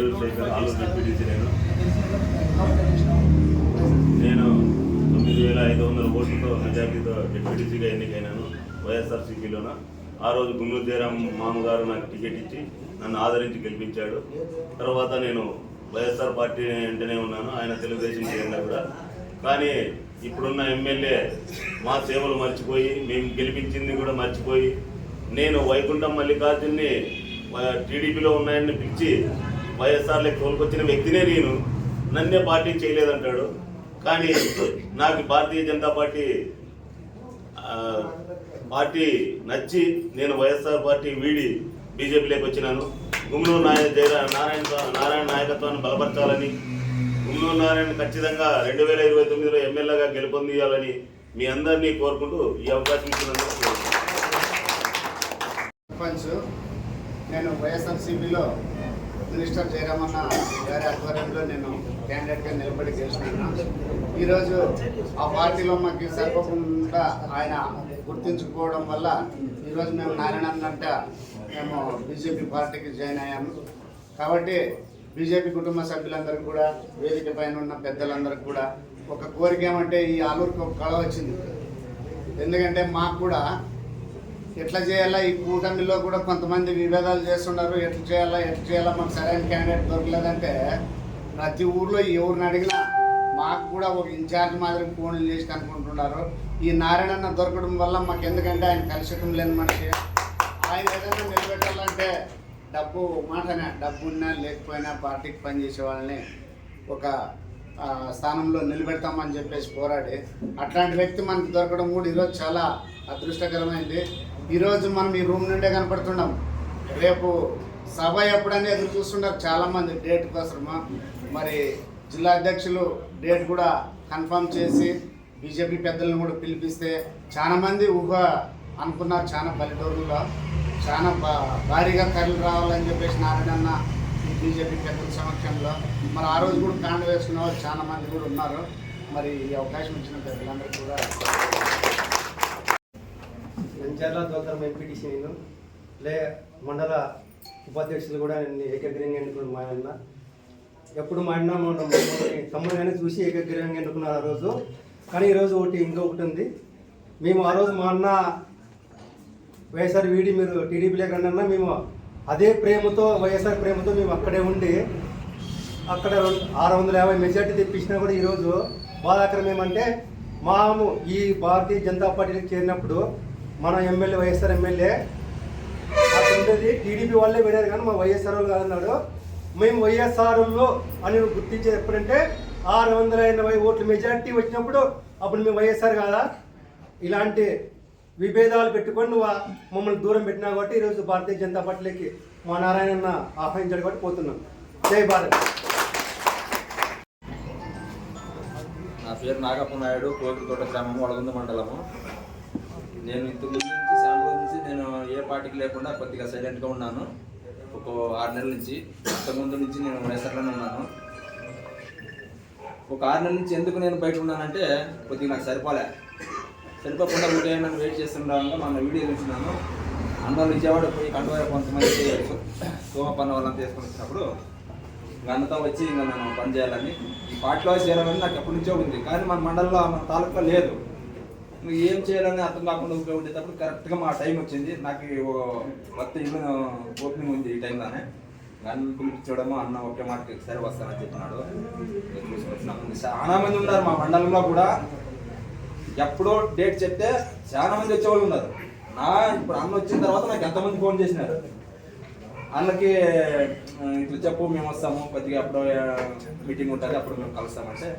నేను నేను తొమ్మిది వేల ఐదు వందల ఓట్లతో మెజార్టీతో డిప్యూటీసీగా ఎన్నికైనాను వైఎస్ఆర్సీపీలోన. ఆ రోజు గుమ్మిడి మామగారు నాకు టికెట్ ఇచ్చి నన్ను ఆదరించి గెలిపించాడు. తర్వాత నేను వైఎస్ఆర్ పార్టీ వెంటనే ఉన్నాను ఆయన తెలుగుదేశం చేయండి కూడా. కానీ ఇప్పుడున్న ఎమ్మెల్యే మా సేవలు మర్చిపోయి మేము గెలిపించింది కూడా మర్చిపోయి నేను వైకుంఠం మల్లికార్జున్ని టీడీపీలో ఉన్నాయని పిలిచి వైఎస్ఆర్లో తోలుకొచ్చిన వ్యక్తినే నేను నన్నే పార్టీ చేయలేదంటాడు. కానీ నాకు భారతీయ జనతా పార్టీ పార్టీ నచ్చి నేను వైఎస్ఆర్ పార్టీ వీడి బీజేపీలోకి వచ్చినాను. గుమ్మూరు నాయ నారాయణ నారాయణ నాయకత్వాన్ని బలపరచాలని గుమ్మూరు నారాయణ ఖచ్చితంగా రెండు వేల ఇరవై తొమ్మిదిలో ఎమ్మెల్యేగా గెలుపొందియాలని మీ అందరినీ కోరుకుంటూ ఈ అవకాశం ఇచ్చినందుకు సర్పంచ్ నేను వైఎస్ఆర్సీపీలో మినిస్టర్ జయరామన్న గారి ఆధ్వర్యంలో నేను క్యాండిడేట్గా నిలబడి గెలిచినాను ఈరోజు ఆ పార్టీలో మాకు సరిపోకుండా ఆయన గుర్తించుకోవడం వల్ల ఈరోజు మేము నారాయణ మేము బీజేపీ పార్టీకి జాయిన్ అయ్యాము. కాబట్టి బీజేపీ కుటుంబ సభ్యులందరికీ కూడా వేదిక పైన ఉన్న పెద్దలందరికీ కూడా ఒక కోరిక ఏమంటే ఈ ఆలూరుకి ఒక కళ వచ్చింది. ఎందుకంటే మాకు కూడా ఎట్లా చేయాలా? ఈ కూటమిలో కూడా కొంతమంది విభేదాలు చేస్తున్నారు. ఎట్లా చేయాలా? ఎట్లా చేయాలా? మాకు సరైన క్యాండిడేట్ దొరకలేదంటే ప్రతి ఊర్లో ఎవరిని అడిగినా మాకు కూడా ఒక ఇన్ఛార్జ్ మాదిరి ఫోన్లు చేసి కనుక్కుంటున్నారు. ఈ నారాయణన్న దొరకడం వల్ల మాకు ఎందుకంటే ఆయన కలుషితం లేని మనిషి. ఆయన ఏదైనా నిలబెట్టాలంటే డబ్బు మాటనే డబ్బు ఉన్నా లేకపోయినా పార్టీకి పనిచేసే వాళ్ళని ఒక స్థానంలో నిలబెడతామని చెప్పేసి పోరాడి అట్లాంటి వ్యక్తి మనకు దొరకడం కూడా ఈరోజు చాలా అదృష్టకరమైంది. ఈరోజు మనం ఈ రూమ్ నుండే కనపడుతున్నాం. రేపు సభ ఎప్పుడని ఎదురు చూస్తున్నారు చాలామంది. డేట్ కోసమా? మరి జిల్లా అధ్యక్షులు డేట్ కూడా కన్ఫర్మ్ చేసి బీజేపీ పెద్దలను కూడా పిలిపిస్తే చాలామంది ఊహ అనుకున్నారు. చాలా పల్లెటూరులో చాలా బా భారీగా కర్రలు రావాలని చెప్పేసి నారాయణన్న ఈ బీజేపీ పెద్దల సమక్షంలో. మరి ఆ రోజు కూడా కాండ వేసుకున్న వాళ్ళు చాలామంది కూడా ఉన్నారు. మరి ఈ అవకాశం ఇచ్చిన పెద్దలందరికీ కూడా నంద్యాల దోకరం ఎంపీటీసీ నేను. లే మండల ఉపాధ్యక్షులు కూడా నేను ఏకగ్రీయంగా ఎన్నుకున్నాను మా అన్న ఎప్పుడు మా అన్న మన తమ్ముడిని చూసి ఏకగ్రీయంగా ఎన్నుకున్నారు ఆ రోజు. కానీ ఈరోజు ఒకటి ఇంకొకటి ఉంది. మేము ఆ రోజు మా అన్న వైఎస్ఆర్ వీడి మీరు టీడీపీలో కన్నా మేము అదే ప్రేమతో వైఎస్ఆర్ ప్రేమతో మేము అక్కడే ఉండి అక్కడ రెండు- ఆరు వందల యాభై మెజార్టీ తెప్పించినా కూడా ఈరోజు బాధాకరం ఏమంటే మాము ఈ భారతీయ జనతా పార్టీకి చేరినప్పుడు మన ఎమ్మెల్యే వైఎస్ఆర్ ఎమ్మెల్యే. అక్కడ టీడీపీ వాళ్ళే వినారు కానీ మా వైఎస్ఆర్ వాళ్ళు కాదన్నాడు. మేము వైఎస్ఆర్లో అని గుర్తించేది ఎప్పుడంటే ఆరు వందల ఎనభై ఓట్ల మెజార్టీ వచ్చినప్పుడు అప్పుడు మేము వైఎస్ఆర్ కాదా? ఇలాంటి విభేదాలు పెట్టుకొని నువ్వు మమ్మల్ని దూరం పెట్టినా కాబట్టి ఈరోజు భారతీయ జనతా పార్టీలోకి మా నారాయణన్న ఆహ్వానించాడు కాబట్టి పోతున్నాం. జై భారత్. నా పేరు నాగప్ప నాయుడు కోకిలతోట గ్రామం వడగుంద మండలము. నేను ఇంతకు ముందు నుంచి చాలా రోజుల నుంచి నేను ఏ పార్టీకి లేకుండా కొద్దిగా సైలెంట్గా ఉన్నాను. ఒక ఆరు నెలల నుంచి. అంతకుముందు నుంచి నేను వైఎస్ఆర్లోనే ఉన్నాను. ఒక ఆరు నెలల నుంచి ఎందుకు నేను బయట ఉన్నానంటే కొద్దిగా నాకు సరిపోలే. సరిపోకుండా ఉంటే నన్ను వెయిట్ చేస్తుండగా మన వీడియో చూసినాను అందరూ విజయవాడ పోయి కండువా కొంతమంది సోమపన్న వాళ్ళని తీసుకొని వచ్చినప్పుడు అన్నతో వచ్చి ఇంకా నేను పని చేయాలని ఈ పాటలో చేయాలని నాకు ఎప్పటి నుంచో ఉంది. కానీ మన మండలంలో మన తాలూకా లేదు. నువ్వు ఏం చేయాలని అర్థం కాకుండా ఊరికే ఉండేటప్పుడు కరెక్ట్గా మా టైం వచ్చింది. నాకు ఈ ఇల్లు ఓపెనింగ్ ఉంది ఈ టైంలోనే నన్ను పిలిపించడము అన్న ఒకే మాటకి సరే వస్తానని చెప్పినాడు. ఇంకా చాలా మంది ఉన్నారు మా మండలంలో కూడా. ఎప్పుడో డేట్ చెప్తే చాలా మంది వచ్చేవాళ్ళు ఉన్నారు. నా ఇప్పుడు అన్న వచ్చిన తర్వాత నాకు ఎంతమంది ఫోన్ చేసినారు? అన్నకి ఇట్లా చెప్పు మేము వస్తాము. కొద్దిగా అప్పుడు మీటింగ్ ఉంటుంది అప్పుడు మేము కలుస్తామంటే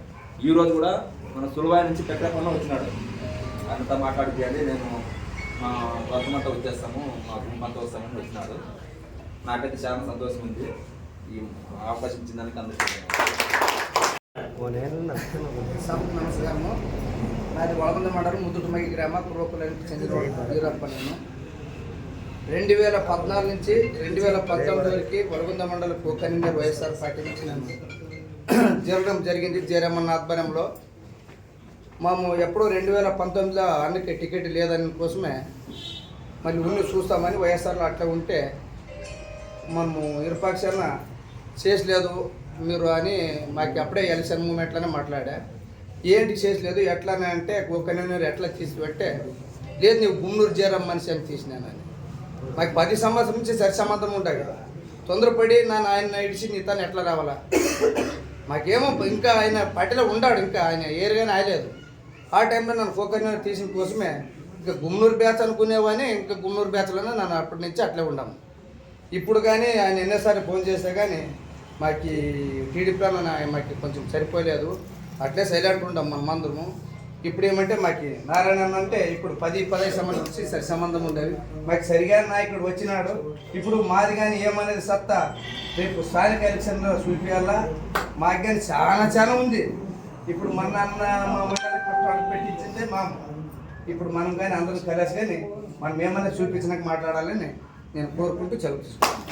ఈ రోజు కూడా మన సులువాయి నుంచి పెట్టకుండా వచ్చినాడు. అన్నతో మాట్లాడిపోయాలి నేను మా వర్గమంతా వచ్చేస్తాము మా గుమ్మంతా వస్తామని వచ్చినాడు నాకైతే చాలా సంతోషం ఉంది. ఈ అవకాశం ఇచ్చిన దానికి అందరికీ సార్ నమస్కారము నాది వడమంద మండలం ముద్దుటమగి గ్రామ పూర్వకులానికి చెందిన వీరప్ప నేను రెండు వేల పద్నాలుగు నుంచి రెండు వేల పంతొమ్మిది వరకు వడగుంద మండలం కోకనిందర్ వైఎస్ఆర్ పార్టీ నుంచి నేను జరగడం జరిగింది జయరమన్న ఆధ్వర్యంలో. మేము ఎప్పుడో రెండు వేల పంతొమ్మిదిలో అన్నకి టికెట్ లేదని కోసమే మళ్ళీ ఉండి చూస్తామని వైఎస్ఆర్లో అట్లా ఉంటే మనము ఇరుపక్షాన చేసలేదు మీరు అని మాకు అప్పుడే ఎలక్షన్ మూమెంట్లోనే మాట్లాడా. ఏంటి చేసలేదు ఎట్లా అంటే ఒక ఎట్లా తీసి పెట్టే లేదు నువ్వు గుమ్మూరు జీరం మనిషి అని తీసినానని. మాకు పది సంవత్సరం నుంచి సరి సంబంధం ఉంటాయి కదా. తొందరపడి నన్ను ఆయన ఇడిచి నీతను ఎట్లా రావాలా? మాకేమో ఇంకా ఆయన పార్టీలో ఉండాడు ఇంకా ఆయన ఏరుగానే ఆయలేదు. ఆ టైంలో నన్ను ఫోకస్ తీసిన కోసమే ఇంకా గుమ్మూరు బ్యాచ్ అనుకునేవాని ఇంకా గుమ్మూరు బ్యాచ్లోనే నన్ను అప్పటి నుంచి అట్లే ఉన్నాము ఇప్పుడు కానీ ఆయన ఎన్నోసారి ఫోన్ చేస్తే కానీ మాకు టీడీపీలో మాకు కొంచెం సరిపోలేదు. అట్లే సైలెంట్ ఉంటాం మన ఇప్పుడు ఏమంటే మాకు నారాయణ అన్న అంటే ఇప్పుడు పది పదహైదు సంవత్సరం వచ్చి సరి సంబంధం ఉండేది. మాకు సరిగా నాయకుడు వచ్చినాడు. ఇప్పుడు మాది కానీ ఏమనేది సత్తా. రేపు స్థానిక ఎలక్షన్లో చూపించాలా మాకు కానీ చాలా చాలా ఉంది. ఇప్పుడు మన అన్న మా మండలి కష్టాలు పెట్టించిందే మా ఇప్పుడు మనం కానీ అందరం కలిసి కానీ మనం ఏమన్నా చూపించినాక మాట్లాడాలని నేను కోరుకుంటూ చదువుతున్నాను